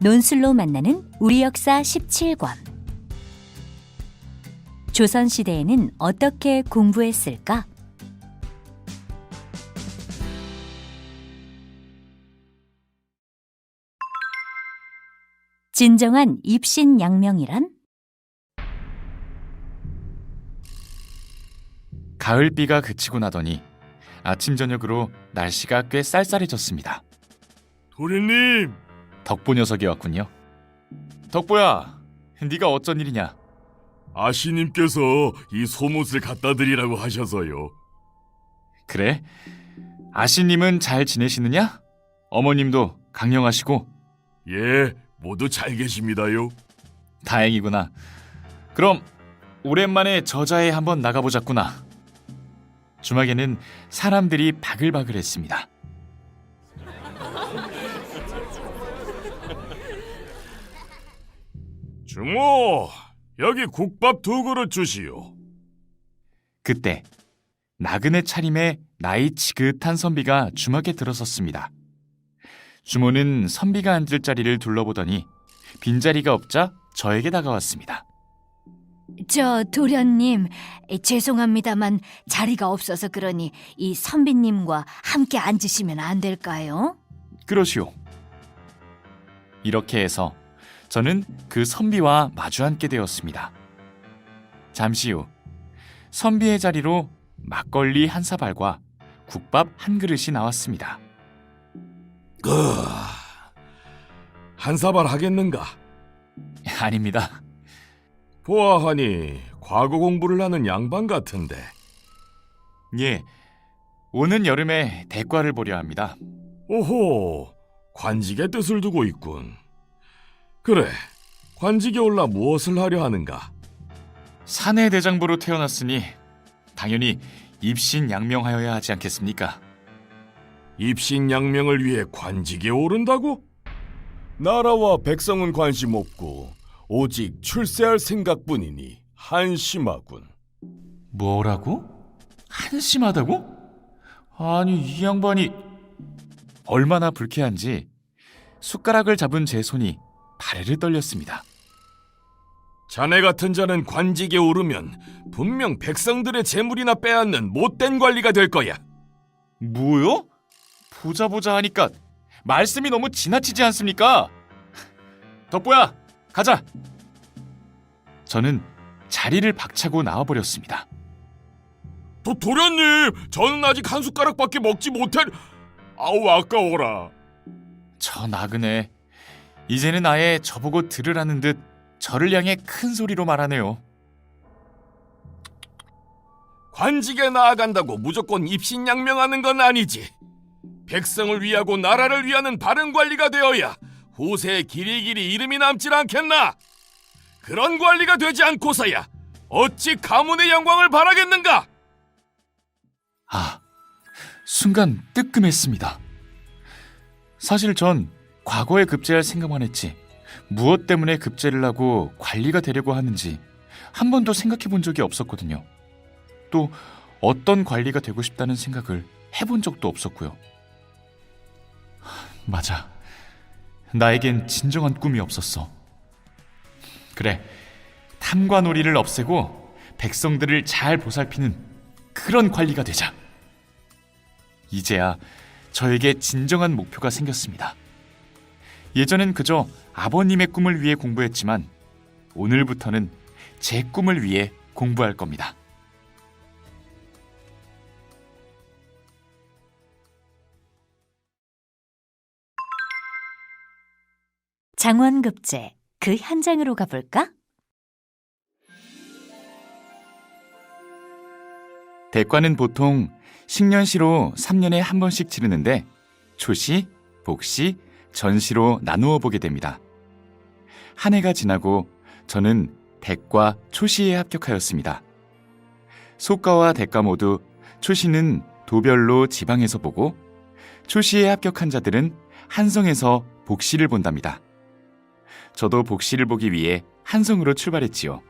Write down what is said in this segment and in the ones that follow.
논술로 만나는 우리 역사 17권 조선시대에는 어떻게 공부했을까? 진정한 입신양명이란? 가을비가 그치고 나더니 아침 저녁으로 날씨가 꽤 쌀쌀해졌습니다. 도련님, 덕보 녀석이 왔군요. 덕보야, 네가 어쩐 일이냐? 아씨님께서 이 소못을 갖다 드리라고 하셔서요. 그래? 아씨님은 잘 지내시느냐? 어머님도 강령하시고 예, 모두 잘 계십니다요. 다행이구나. 그럼 오랜만에 저자에 한번 나가보자꾸나. 주막에는 사람들이 바글바글했습니다. 주모, 여기 국밥 두 그릇 주시오. 그때 나그네 차림의 나이 지긋한 선비가 주막에 들어섰습니다. 주모는 선비가 앉을 자리를 둘러보더니 빈자리가 없자 저에게 다가왔습니다. 저 도련님 죄송합니다만 자리가 없어서 그러니 이 선비님과 함께 앉으시면 안 될까요? 그러시오. 이렇게 해서 저는 그 선비와 마주 앉게 되었습니다. 잠시 후 선비의 자리로 막걸리 한 사발과 국밥 한 그릇이 나왔습니다. 그, 한 사발 하겠는가? 아닙니다. 보아하니 과거 공부를 하는 양반 같은데. 예, 오는 여름에 대과를 보려 합니다. 오호, 관직의 뜻을 두고 있군. 그래, 관직에 올라 무엇을 하려 하는가? 사내 대장부로 태어났으니 당연히 입신양명하여야 하지 않겠습니까? 입신양명을 위해 관직에 오른다고? 나라와 백성은 관심 없고 오직 출세할 생각뿐이니 한심하군. 뭐라고? 한심하다고? 아니 이 양반이 얼마나 불쾌한지 숟가락을 잡은 제 손이 바레를 떨렸습니다. 자네 같은 자는 관직에 오르면 분명 백성들의 재물이나 빼앗는 못된 관리가 될 거야. 뭐요? 보자 보자 하니까 말씀이 너무 지나치지 않습니까? 덕보야, 가자. 저는 자리를 박차고 나와버렸습니다. 도, 도련님, 저는 아직 한 숟가락밖에 먹지 못해. 아우 아까워라. 저 나그네 이제는 아예 저보고 들으라는 듯 저를 향해 큰 소리로 말하네요. 관직에 나아간다고 무조건 입신양명하는 건 아니지. 백성을 위하고 나라를 위하는 바른 관리가 되어야 후세에 길이길이 이름이 남질 않겠나? 그런 관리가 되지 않고서야 어찌 가문의 영광을 바라겠는가? 아, 순간 뜨끔했습니다. 사실 전 과거에 급제할 생각만 했지 무엇 때문에 급제를 하고 관리가 되려고 하는지 한 번도 생각해 본 적이 없었거든요. 또 어떤 관리가 되고 싶다는 생각을 해본 적도 없었고요. 하, 맞아. 나에겐 진정한 꿈이 없었어. 그래. 놀이를 없애고 백성들을 잘 보살피는 그런 관리가 되자. 이제야 저에게 진정한 목표가 생겼습니다. 예전엔 그저 아버님의 꿈을 위해 공부했지만 오늘부터는 제 꿈을 위해 공부할 겁니다. 장원급제 그 현장으로 가볼까? 대과는 보통 식년시로 3년에 한 번씩 치르는데 초시, 복시, 전시로 나누어 보게 됩니다. 한 해가 지나고 저는 대과 초시에 합격하였습니다. 소과와 대과 모두 초시는 도별로 지방에서 보고 초시에 합격한 자들은 한성에서 복시를 본답니다. 저도 복시를 보기 위해 한성으로 출발했지요.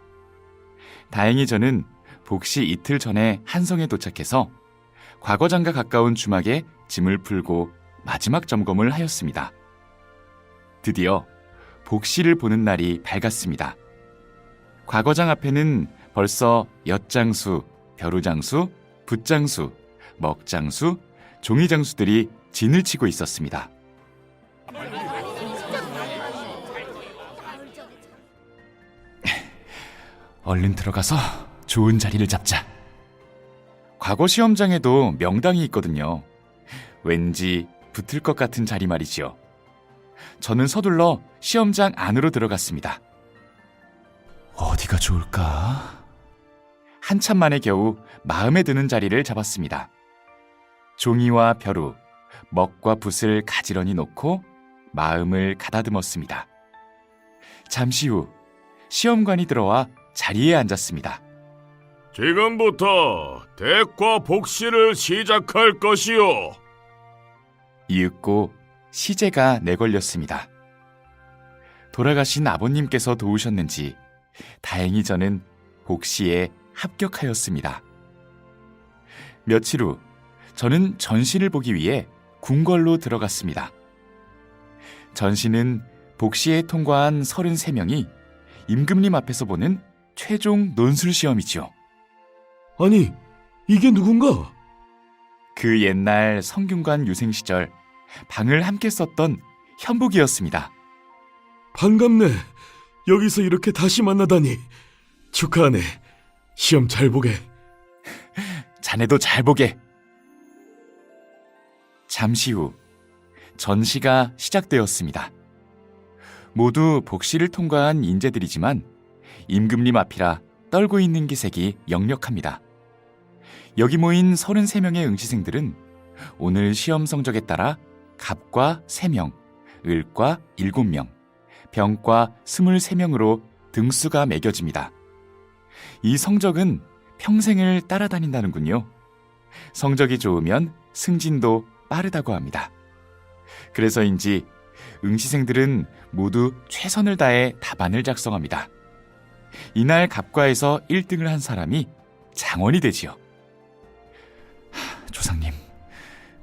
다행히 저는 복시 이틀 전에 한성에 도착해서 과거장과 가까운 주막에 짐을 풀고 마지막 점검을 하였습니다. 드디어 복시를 보는 날이 밝았습니다. 과거장 앞에는 벌써 엿장수, 벼루장수, 붓장수, 먹장수, 종이장수들이 진을 치고 있었습니다. 얼른 들어가서 좋은 자리를 잡자. 과거 시험장에도 명당이 있거든요. 왠지 붙을 것 같은 자리 말이지요. 저는 서둘러 시험장 안으로 들어갔습니다. 어디가 좋을까? 한참 만에 겨우 마음에 드는 자리를 잡았습니다. 종이와 벼루, 먹과 붓을 가지런히 놓고 마음을 가다듬었습니다. 잠시 후 시험관이 들어와 자리에 앉았습니다. 지금부터 대과 복시를 시작할 것이오. 이윽고 시제가 내걸렸습니다. 돌아가신 아버님께서 도우셨는지 다행히 저는 복시에 합격하였습니다. 며칠 후 저는 전시를 보기 위해 궁궐로 들어갔습니다. 전시는 복시에 통과한 33명이 임금님 앞에서 보는 최종 논술 시험이지요. 아니, 이게 누군가? 그 옛날 성균관 유생 시절 방을 함께 썼던 현복이었습니다. 반갑네. 여기서 이렇게 다시 만나다니. 축하하네. 시험 잘 보게. 자네도 잘 보게. 잠시 후 전시가 시작되었습니다. 모두 복시를 통과한 인재들이지만 임금님 앞이라 떨고 있는 기색이 역력합니다. 여기 모인 33명의 응시생들은 오늘 시험 성적에 따라 갑과 3명, 을과 7명, 병과 23명으로 등수가 매겨집니다. 이 성적은 평생을 따라다닌다는군요. 성적이 좋으면 승진도 빠르다고 합니다. 그래서인지 응시생들은 모두 최선을 다해 답안을 작성합니다. 이날 갑과에서 1등을 한 사람이 장원이 되지요.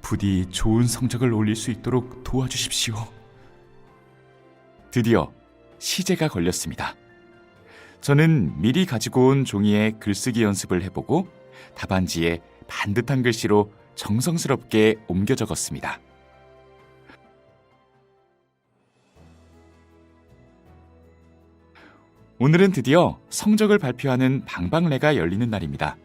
부디 좋은 성적을 올릴 수 있도록 도와주십시오. 드디어 시제가 걸렸습니다. 저는 미리 가지고 온 종이에 글쓰기 연습을 해보고 답안지에 반듯한 글씨로 정성스럽게 옮겨 적었습니다. 오늘은 드디어 성적을 발표하는 방방레가 열리는 날입니다.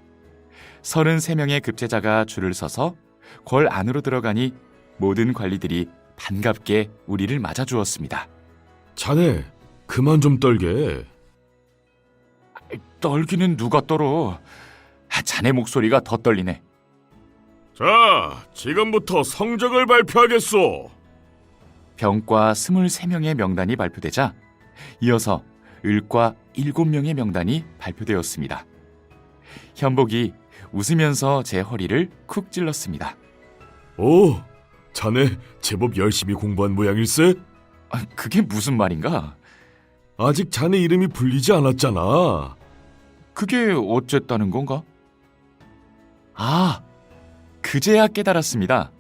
33명의 급제자가 줄을 서서 궐 안으로 들어가니 모든 관리들이 반갑게 우리를 맞아주었습니다. 자네, 그만 좀 떨게. 떨기는 누가 떨어? 아, 자네 목소리가 더 떨리네. 자, 지금부터 성적을 발표하겠소. 병과 23명의 명단이 발표되자 이어서 을과 7명의 명단이 발표되었습니다. 현복이 웃으면서 제 허리를 쿡 찔렀습니다. 오, 자네 제법 열심히 공부한 모양일세? 아, 그게 무슨 말인가? 아직 자네 이름이 불리지 않았잖아. 그게 어쨌다는 건가? 아, 그제야 깨달았습니다.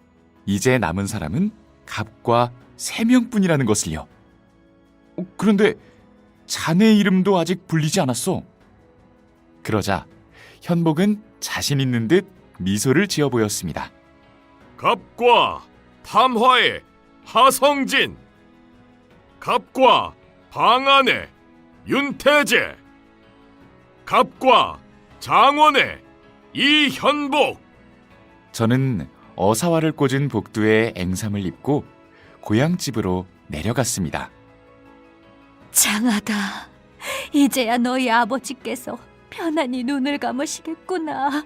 이제 남은 사람은 갑과 세 명뿐이라는 것을요. 어, 그런데 자네 이름도 아직 불리지 않았어. 그러자 현복은 자신 있는 듯 미소를 지어 보였습니다. 갑과 탐화의 하성진, 갑과 방안의 윤태재, 갑과 장원의 이현복. 저는 어사화를 꽂은 복두에 앵삼을 입고 고향집으로 내려갔습니다. 장하다. 이제야 너희 아버지께서 편안히 눈을 감으시겠구나.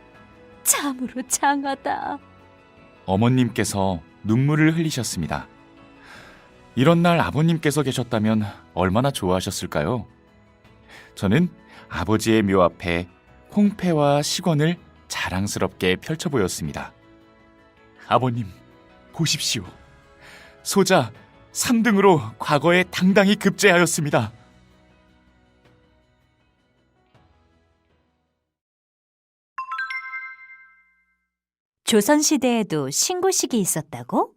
참으로 장하다. 어머님께서 눈물을 흘리셨습니다. 이런 날 아버님께서 계셨다면 얼마나 좋아하셨을까요? 저는 아버지의 묘 앞에 홍패와 시권을 자랑스럽게 펼쳐 보였습니다. 아버님, 보십시오. 소자 3등으로 과거에 당당히 급제하였습니다. 조선시대에도 신고식이 있었다고?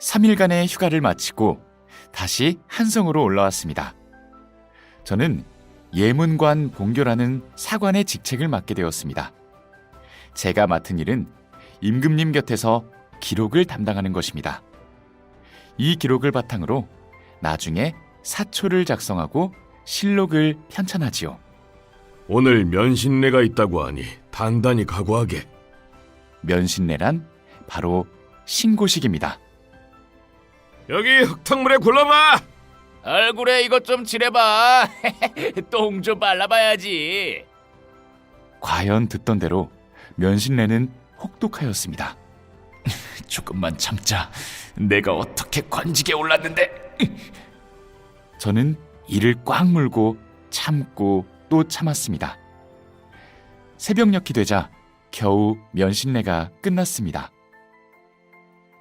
3일간의 휴가를 마치고 다시 한성으로 올라왔습니다. 저는 예문관 본교라는 사관의 직책을 맡게 되었습니다. 제가 맡은 일은 임금님 곁에서 기록을 담당하는 것입니다. 이 기록을 바탕으로 나중에 사초를 작성하고 실록을 편찬하지요. 오늘 면신례가 있다고 하니 단단히 각오하게. 면신례란 바로 신고식입니다. 여기 흙탕물에 굴러봐. 얼굴에 이것 좀 칠해봐. 똥 좀 발라봐야지. 과연 듣던 대로 면신례는 혹독하였습니다. 조금만 참자. 내가 어떻게 관직에 올랐는데? 저는 이를 꽉 물고 참고 또 참았습니다. 새벽녘이 되자 겨우 면신례가 끝났습니다.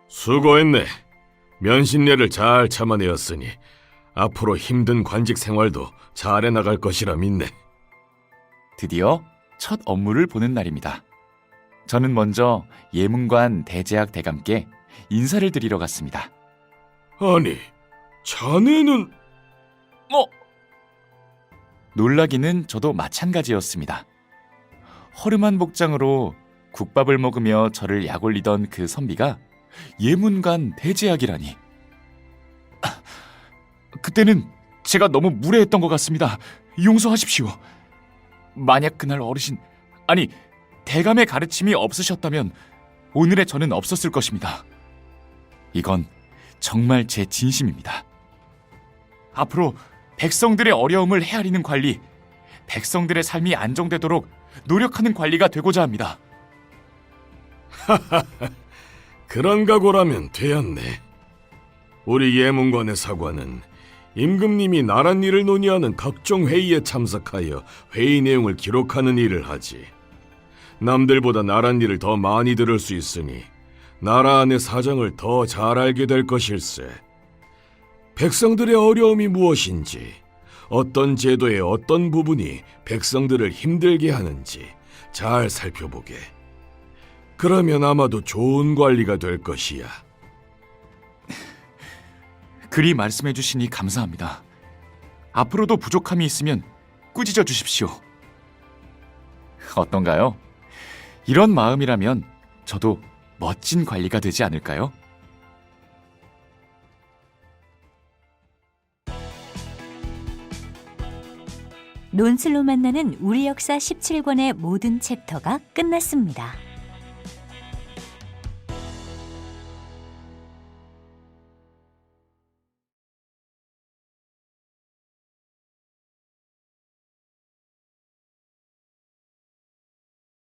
수고했네. 면신례를 잘 참아내었으니 앞으로 힘든 관직 생활도 잘 해 나갈 것이라 믿네. 드디어 첫 업무를 보는 날입니다. 저는 먼저 예문관 대제학 대감께 인사를 드리러 갔습니다. 아니, 자네는 어? 놀라기는 저도 마찬가지였습니다. 허름한 복장으로 국밥을 먹으며 저를 약올리던 그 선비가 예문관 대제학이라니. 아, 그때는 제가 너무 무례했던 것 같습니다. 용서하십시오. 만약 그날 어르신, 아니, 대감의 가르침이 없으셨다면 오늘의 저는 없었을 것입니다. 이건 정말 제 진심입니다. 앞으로 백성들의 어려움을 헤아리는 관리, 백성들의 삶이 안정되도록 노력하는 관리가 되고자 합니다. 그런 각오라면 되었네. 우리 예문관의 사관은 임금님이 나란 일을 논의하는 각종 회의에 참석하여 회의 내용을 기록하는 일을 하지. 남들보다 나란 일을 더 많이 들을 수 있으니 나라 안의 사정을 더 잘 알게 될 것일세. 백성들의 어려움이 무엇인지, 어떤 제도의 어떤 부분이 백성들을 힘들게 하는지 잘 살펴보게. 그러면 아마도 좋은 관리가 될 것이야. 그리 말씀해 주시니 감사합니다. 앞으로도 부족함이 있으면 꾸짖어 주십시오. 어떤가요? 이런 마음이라면 저도 멋진 관리가 되지 않을까요? 논술로 만나는 우리 역사 17권의 모든 챕터가 끝났습니다.